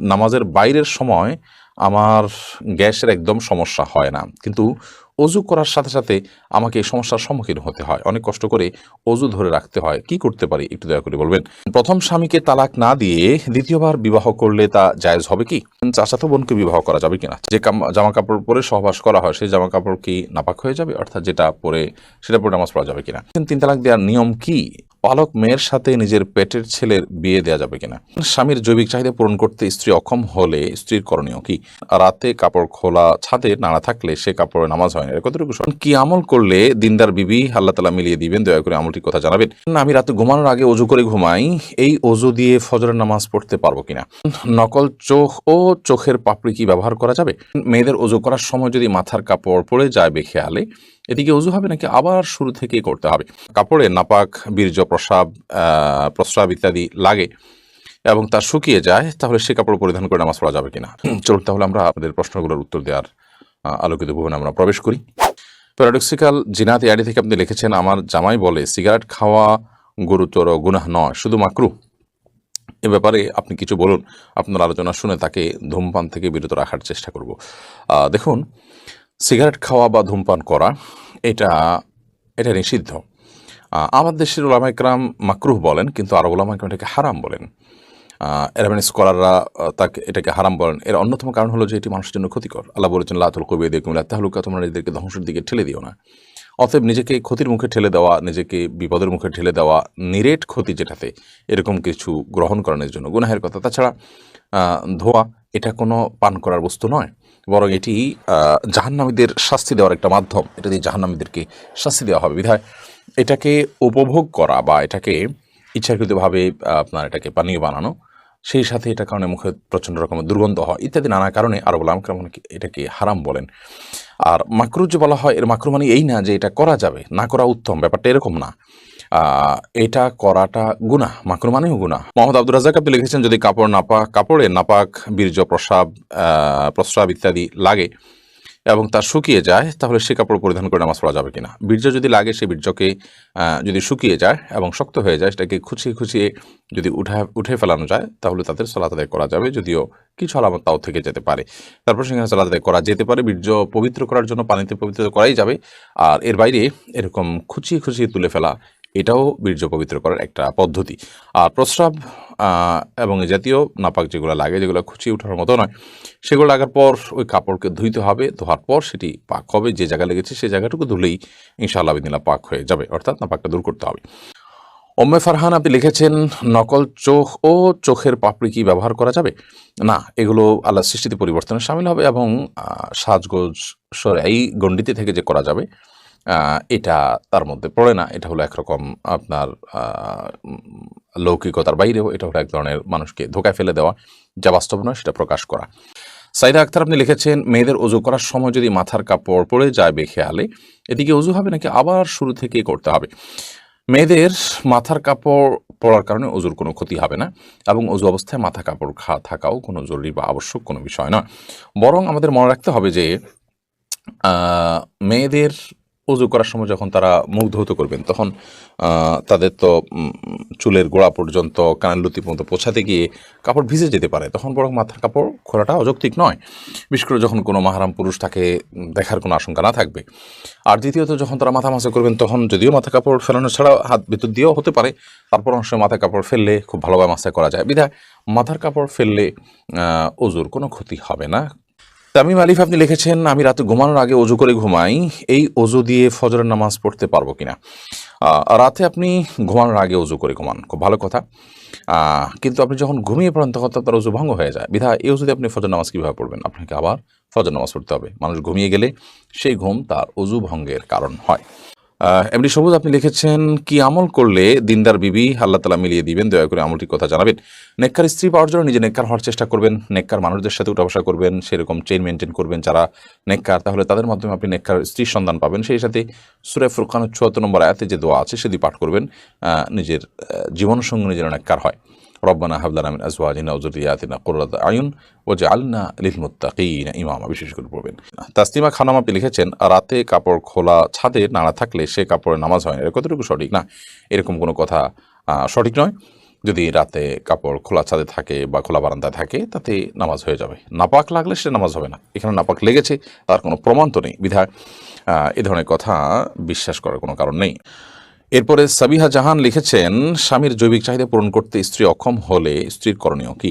নামাজের বাইরের সময় আমার গ্যাসের একদম সমস্যা হয় না। কিন্তু অজু করার সাথে সাথে আমাকে এই সমস্যার সম্মুখীন হতে হয়। অনেক কষ্ট করে অজু ধরে রাখতে হয়। কি করতে পারি? একটু দয়া করে বলবেন। প্রথম স্বামীকে তালাক না দিয়ে দ্বিতীয়বার বিবাহ করলে তা জায়েজ হবে কি? চাচাতো বোনকে বিবাহ করা যাবে কিনা? যে জামা কাপড় পরে সহবাস করা হয়, সেই জামা কাপড় কি নাপাক হয়ে যাবে? অর্থাৎ যেটা পরে সেটা পরে নামাজ পড়া যাবে কিনা? তিন তালাক দেওয়ার নিয়ম কি? পালক মেয়ের সাথে নিজের পেটের ছেলের বিয়ে দেওয়া যাবে কিনা? স্বামীর জৈবিক চাহিদা পূরণ করতে স্ত্রী অক্ষম হলে স্ত্রীর করণীয় কি? রাতে কাপড় খোলা, ছাদে নাড়া থাকলে সে কাপড়ে নামাজ হয় না কতটুকু কি আমল করলে দিনদার বিবি আল্লাহ তালা মিলিয়ে দিবেন? দয়া করে আমলটির কথা জানাবেন। আমি রাতে ঘুমানোর আগে অজু করে ঘুমাই, এই অজু দিয়ে ফজরের নামাজ পড়তে পারব কিনা? নকল চোখ ও চোখের পাপড়ি কি ব্যবহার করা যাবে? মেয়েদের অজু করার সময় যদি মাথার কাপড় পড়ে যায় বেখেয়ালে এদিকে অজু হবে নাকি আবার শুরু থেকেই করতে হবে? কাপড়ে নাপাক বীর্য প্রসাব প্রস্রাব ইত্যাদি লাগে এবং তা শুকিয়ে যায়, তাহলে সে কাপড় পরিধান করে নামাজ পড়া যাবে কিনা? চলুন তাহলে আমরা আপনাদের প্রশ্নগুলোর উত্তর দেওয়ার আলোকিত ভুবনে আমরা প্রবেশ করি। প্যারাডক্সিক্যাল জিনাত ইয়াডি থেকে আপনি লিখেছেন, আমার জামাই বলে, সিগারেট খাওয়া গুরুতর গুনাহ নয়, শুধু মাকরু। এ ব্যাপারে আপনি কিছু বলুন, আপনার আলোচনা শুনে তাকে ধূমপান থেকে বিরত রাখার চেষ্টা করব। দেখুন, সিগারেট খাওয়া বা ধূমপান করা এটা এটা নিষিদ্ধ। আমার দেশের ওলামা একরাম মাকরুহ বলেন, কিন্তু আরব ওলামা একরাম এটাকে হারাম বলেন। এরাবেন স্কলাররা তাকে, এটাকে হারাম বলেন। এর অন্যতম কারণ হলো যে এটি মানুষের জন্য ক্ষতিকর। আল্লাহ বলেছেন লাতুল কবি দেখুন তাহলুকা তোমরা নিজেদেরকে ধ্বংসের দিকে ঠেলে দিও না। অতএব নিজেকে ক্ষতির মুখে ঠেলে দেওয়া, নিজেকে বিপদের মুখে ঠেলে দেওয়া, নিরেট ক্ষতি যেটাতে, এরকম কিছু গ্রহণ করানোর জন্য গুনাহের কথা। তাছাড়া ধোয়া এটা কোনো পান করার বস্তু নয়। বরং এটি জাহান্নামীদের শাস্তি দেওয়ার একটা মাধ্যম। এটা দিয়ে জাহান্নামীদেরকে শাস্তি দেওয়া হবে। বিধায় এটাকে উপভোগ করা বা এটাকে ইচ্ছাকৃতভাবে আপনার এটাকে পানীয় বানানো, সেই সাথে এটা কারণে মুখে প্রচণ্ড রকমের দুর্গন্ধ হয়, ইত্যাদি নানা কারণে আরব আমক্রমণ এটাকে হারাম বলেন। আর মাকরু যে বলা হয়, এর মাকরু মানে এই না যে এটা করা যাবে, না করা উত্তম, ব্যাপারটা এরকম না। এটা করাটা গুনাহ মাকরু মানেও গুনাহ। মোহাম্মদ আব্দুর রাজাক আপনি লিখেছেন যদি কাপড় নাপাক কাপড়ে নাপাক বীর্য প্রসাব আহ, প্রস্রাব ইত্যাদি লাগে এবং তা শুকিয়ে যায় তাহলে সে কাপড় পরিধান করে নামাজ পড়া যাবে কিনা? বীর্য যদি লাগে সেই বীর্যকে যদি শুকিয়ে যায় এবং শক্ত হয়ে যায় সেটাকে খুঁচিয়ে খুঁচিয়ে যদি উঠা উঠে ফেলানো যায় তাহলে তাদের সলাত করা যাবে যদিও কিছু আলামত তাও থেকে যেতে পারে। তারপর সেখানে সলাত করা যেতে পারে বীর্য পবিত্র করার জন্য পানিতে পবিত্র করাই যাবে। আর এর বাইরে এরকম খুঁচিয়ে খুঁচিয়ে তুলে ফেলা এটাও বীর্য পবিত্র করার একটা পদ্ধতি। আর প্রস্রাব এবং জাতীয় নাপাক যেগুলো লাগে, যেগুলো খুঁচিয়ে ওঠার মতো নয়, সেগুলো লাগার পর ওই কাপড়কে ধুইতে হবে। ধোয়ার পর সেটি পাক হবে, যে জায়গা লেগেছে সেই জায়গাটুকু ধুলেই ইনশাআল্লাহ বিদিনা পাক হয়ে যাবে, অর্থাৎ নাপাকটা দূর করতে হবে। ওম্মে ফারহান, আপনি লিখেছেন, নকল চোখ ও চোখের পাপড়ি কি ব্যবহার করা যাবে? না, এগুলো আল্লাহ সৃষ্টিতে পরিবর্তনে সামিল হবে এবং সাজগোজ সরে এই গণ্ডিতে থেকে যে করা যাবে এটা তার মধ্যে পড়ে না। এটা হলো একরকম আপনার লৌকিকতার বাইরেও এটা হলো এক ধরনের মানুষকে ধোকায় ফেলে দেওয়া, যা বাস্তব নয়, সেটা প্রকাশ করা। সাইদা আক্তার, আপনি লিখেছেন, মেয়েদের অজু করার সময় যদি মাথার কাপড় পড়ে যায় বেখেয়ালে, এদিকে অজু হবে নাকি আবার শুরু থেকেই করতে হবে? মেয়েদের মাথার কাপড় পরার কারণে অজুর কোনো ক্ষতি হবে না, এবং অজু অবস্থায় মাথা কাপড় খা, থাকাও কোনো জরুরি বা আবশ্যক কোনো বিষয় নয়। বরং আমাদের মনে রাখতে হবে যে মেয়েদের অজু করার সময় যখন তারা মুখ ধৌত করবেন, তখন তাদের তো চুলের গোড়া পর্যন্ত, কানের লুতি পর্যন্ত পৌঁছাতে গিয়ে কাপড় ভিজে যেতে পারে। তখন বরং মাথার কাপড় খোলাটা অযৌক্তিক নয়। বিশেষ করে যখন কোনো মাহারাম পুরুষ তাকে দেখার কোনো আশঙ্কা না থাকবে। আর দ্বিতীয়ত, যখন তারা মাথা মাসা করবেন, তখন যদিও মাথা কাপড় ফেলানো ছাড়া হাত ভিতর দিয়েও হতে পারে, তারপর অংশ মাথা কাপড় ফেললে খুব ভালোভাবে মাসায় করা যায়। বিধায় মাথার কাপড় ফেললে অজুর কোনো ক্ষতি হবে না। তামিম আলিফ, আপনি লিখেছেন, আমি রাতে ঘুমানোর আগে অজু করে ঘুমাই। এই অজু দিয়ে ফজরের নামাজ পড়তে পারব কিনা? রাতে আপনি ঘুমানোর আগে অজু করে ঘুমান। খুব ভালো কথা। কিন্তু আপনি যখন ঘুমিয়ে পড়েন, তখন তার অজু ভঙ্গ হয়ে যায়। বিধা এই অজুতে আপনি ফজর নামাজ কীভাবে পড়বেন? আপনাকে আবার ফজর নামাজ পড়তে হবে। মানুষ ঘুমিয়ে গেলে সেই ঘুম তার অজু ভঙ্গের কারণ হয়। এমনি সবুজ, আপনি লিখেছেন, কি আমল করলে দিনদার বিবি আল্লাহ তালা মিলিয়ে দিবেন? দয়া করে আমলটির কথা জানাবেন। নেককার স্ত্রী পাওয়ার জন্য নিজে নেককার হওয়ার চেষ্টা করবেন, নেককার মানুষদের সাথে উঠা বসা করবেন, সেরকম চেইন মেনটেন করবেন যারা নেককার। তাহলে তাদের মাধ্যমে আপনি নেককার স্ত্রীর সন্ধান পাবেন। সেই সাথে সুরে ফুরকানের চুয়াত্তর নম্বর আয়াতে যে দোয়া আছে সেটি পাঠ করবেন নিজের জীবনসঙ্গী যেন নেককার হয়। রব্বানা হাবলানা মিন আজওয়াজিনা ওয়া যুররিয়াতিনা কুররাতা আয়ুন ওয়াজআলনা লিল মুত্তাকিনা ইমামা, বিশেষ করে পড়বেন। তাসলিমা খানম আপনি লিখেছেন, রাতে কাপড় খোলা ছাদে নাড়া থাকলে সে কাপড়ে নামাজ হয় না। এর কতটুকু সঠিক? না, এরকম কোনো কথা সঠিক নয়। যদি রাতে কাপড় খোলা ছাদে থাকে বা খোলা বারান্দায় থাকে, তাতে নামাজ হয়ে যাবে। নাপাক লাগলে সেটা নামাজ হবে না। এখানে নাপাক লেগেছে, তার কোনো প্রমাণ তো নেই। বিধায় এ ধরনের কথা বিশ্বাস করার কোনো কারণ নেই। এরপরে সাবিহা জাহান লিখেছেন, স্বামীর জৈবিক চাহিদা পূরণ করতে স্ত্রী অক্ষম হলে স্ত্রীর করণীয় কি?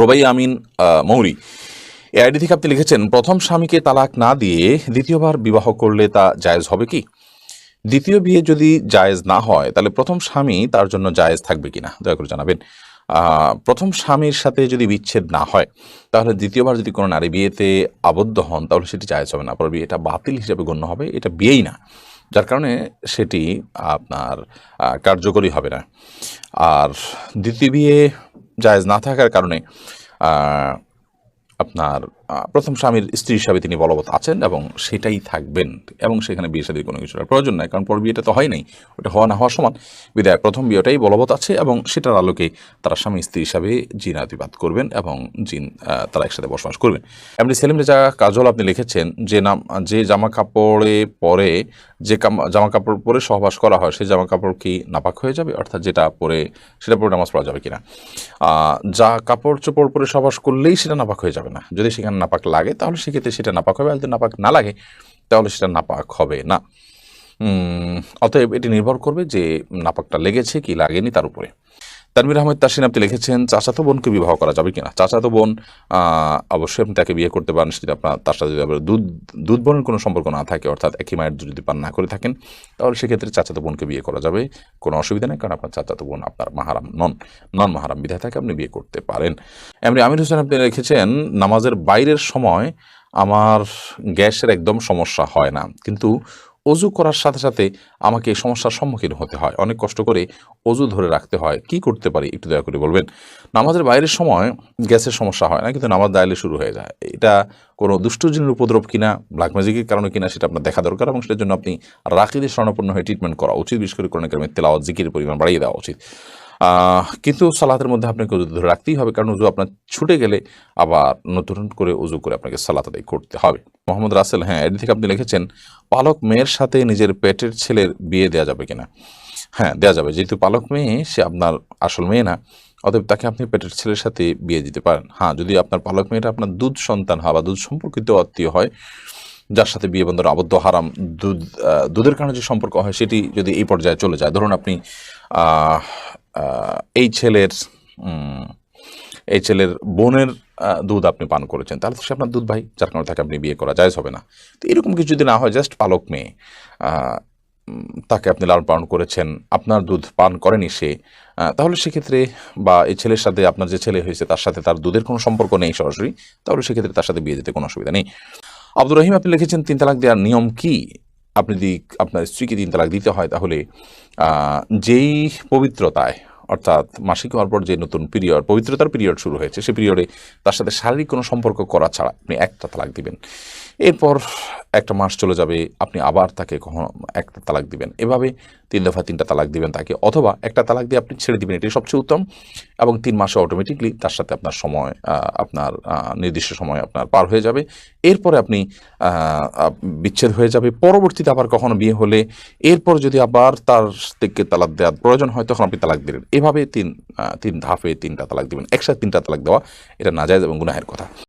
রোবাই আমিন মৌরি। এ আইডি থেকে আপনি লিখেছেন, প্রথম স্বামীকে তালাক না দিয়ে দ্বিতীয়বার বিবাহ করলে তা জায়েজ হবে কি? দ্বিতীয় বিয়ে যদি জায়েজ না হয়, তাহলে প্রথম স্বামী তার জন্য জায়েজ থাকবে কিনা? দয়া করে জানাবেন। প্রথম স্বামীর সাথে যদি বিচ্ছেদ না হয়, তাহলে দ্বিতীয়বার যদি কোনো নারী বিয়েতে আবদ্ধ হন, তাহলে সেটি জায়েজ হবে না পরে বিয়েটা বাতিল হিসেবে গণ্য হবে, এটা বিয়েই না। যার কারণে সেটি আপনার কার্যকরী হবে না। আর দ্বিতীয় বিয়ে জায়েজ না থাকার কারণে আপনার প্রথম স্বামীর স্ত্রী হিসাবে তিনি বলবৎ আছেন এবং সেটাই থাকবেন এবং সেখানে বিয়ে সাদীর কোনো কিছুর প্রয়োজন নাই, কারণ পর বিয়েটা তো হয় নাই, ওটা হওয়া না হওয়ার সমান। বিদায়, প্রথম বিয়েটাই বলবৎ আছে এবং সেটার আলোকে তারা স্বামী স্ত্রী হিসাবে জিনাতিবাদ করবেন এবং জিন তারা একসাথে বসবাস করবেন। এমনি সেলিম রেজা কাজল আপনি লিখেছেন, যে নাম, যে জামা কাপড়ে পরে, যে জামা কাপড় পরে সহবাস করা হয়, সেই জামা কাপড় কি নাপাক হয়ে যাবে? অর্থাৎ যেটা পরে, সেটা পরে নামাজ পড়া যাবে কিনা? যা কাপড় চোপড় পরে সহবাস করলেই সেটা নাপাক হয়ে যাবে না। যদি সেখানে নাপাক লাগে, তাহলে সেক্ষেত্রে সেটা নাপাক হবে, আর যদি নাপাক না লাগে, তাহলে সেটা নাপাক হবে না। অতএব এটি নির্ভর করবে যে নাপাকটা লেগেছে কি লাগেনি তার উপরে। তানবির আহমেদ তাসিন আপনি লিখেছেন, চাচাতো বোনকে বিবাহ করা যাবে কিনা? চাচাতো বোন অবশ্যই আপনি তাকে বিয়ে করতে পারেন সেটা আপনার, তার সাথে যদি দুধ দুধ বোনের কোনো সম্পর্ক না থাকে, অর্থাৎ একই মায়ের যদি পান না করে থাকেন, তাহলে সেক্ষেত্রে চাচাতো বোনকে বিয়ে করা যাবে। কোনো অসুবিধা নেই, কারণ আপনার চাচাতো বোন আপনার মাহারাম নন নন মাহারাম বিধায় থাকে আপনি বিয়ে করতে পারেন। এমনি আমির হোসেন, আপনি লিখেছেন, নামাজের বাইরের সময় আমার গ্যাসের একদম সমস্যা হয় না। কিন্তু অজু করার সাথে সাথে আমাকে এই সমস্যার সম্মুখীন হতে হয়। অনেক কষ্ট করে অজু ধরে রাখতে হয়। কি করতে পারি একটু দয়া করে বলবেন? নামাজের বাইরের সময় গ্যাসের সমস্যা হয় না, কিন্তু নামাজ দায়লে শুরু হয়ে যায়। এটা কোনো দুষ্টজনের উপদ্রব কিনা ব্ল্যাক ম্যাজিকের কারণে কিনা, সেটা আপনার দেখা দরকার এবং সেটার জন্য আপনি রাখিদের স্বর্ণপূর্ণ হয়ে ট্রিটমেন্ট করা উচিত। বিশেষ করে কোনো কারণে তেলাওয়াত জিকির পরিমাণ বাড়িয়ে দেওয়া উচিত। কিন্তু সালাতের মধ্যে আপনাকে উজু ধরে রাখতেই হবে, কারণ উজু আপনার ছুটে গেলে আবার নতুন করে উজু করে আপনাকে সালাত আদায় করতে হবে। মোহাম্মদ রাসেল হ্যাঁ এর থেকে আপনি লিখেছেন, পালক মেয়ের সাথে নিজের পেটের ছেলের বিয়ে দেওয়া যাবে কিনা? হ্যাঁ দেওয়া যাবে। যেহেতু পালক মেয়ে, সে আপনার আসল মেয়ে না, অতএব তাকে আপনি পেটের ছেলের সাথে বিয়ে দিতে পারেন। হ্যাঁ যদি আপনার পালক মেয়েটা আপনার দুধ সন্তান হয় বা দুধ সম্পর্কিত আত্মীয় হয়, যার সাথে বিয়ে বন্ধন আবদ্ধ, হারাম দুধ দুধের কারণে যে সম্পর্ক হয়, সেটি যদি এই পর্যায়ে চলে যায়, ধরুন আপনি এই ছেলের এই ছেলের বোনের দুধ আপনি পান করেছেন। তাহলে তো সে আপনার দুধ ভাই, যার কারণে তাকে আপনি বিয়ে করা জায়জ হবে না। তো এরকম কিছু যদি না হয় জাস্ট পালক মেয়ে তাকে আপনি লালন পালন করেছেন, আপনার দুধ পান করেনি সে তাহলে সেক্ষেত্রে বা এই ছেলের সাথে, আপনার যে ছেলে হয়েছে, তার সাথে তার দুধের কোনো সম্পর্ক নেই সরাসরি, তাহলে সেক্ষেত্রে তার সাথে বিয়ে দিতে কোনো অসুবিধা নেই। আব্দুর রহিম, আপনি লিখেছেন, তিন তালাক দেওয়ার নিয়ম কি? আপনি যদি আপনার স্ত্রীকে তিন তালাক দিতে হয়, তাহলে যেই পবিত্রতায়, অর্থাৎ মাসিক হওয়ার পর যে নতুন পিরিয়ড পবিত্রতার পিরিয়ড শুরু হয়েছে সেই পিরিয়ডে তার সাথে শারীরিক কোনো সম্পর্ক করা ছাড়া আপনি একটা তালাক দিবেন। এরপর একটা মাস চলে যাবে, আপনি আবার তাকে কখনো একটা তালাক দিবেন। এভাবে তিন দফা তিনটা তালাক দিবেন তাকে, অথবা একটা তালাক দিয়ে আপনি ছেড়ে দিবেন, এটাই সবচেয়ে উত্তম। এবং তিন মাসে অটোমেটিকলি তার সাথে আপনার সময় আপনার নির্দিষ্ট সময় আপনার পার হয়ে যাবে। এরপরে আপনি বিচ্ছেদ হয়ে যাবে। পরবর্তীতে আবার কখনো বিয়ে হলে এরপর যদি আবার তার থেকে তালাক দেওয়ার প্রয়োজন হয়, তখন আপনি তালাক দিলেন। এভাবে তিন তিন ধাপে তিনটা তালাক দিবেন। একসাথে তিনটা তালাক দেওয়া, এটা নাজায়জ এবং গুনাহের কথা।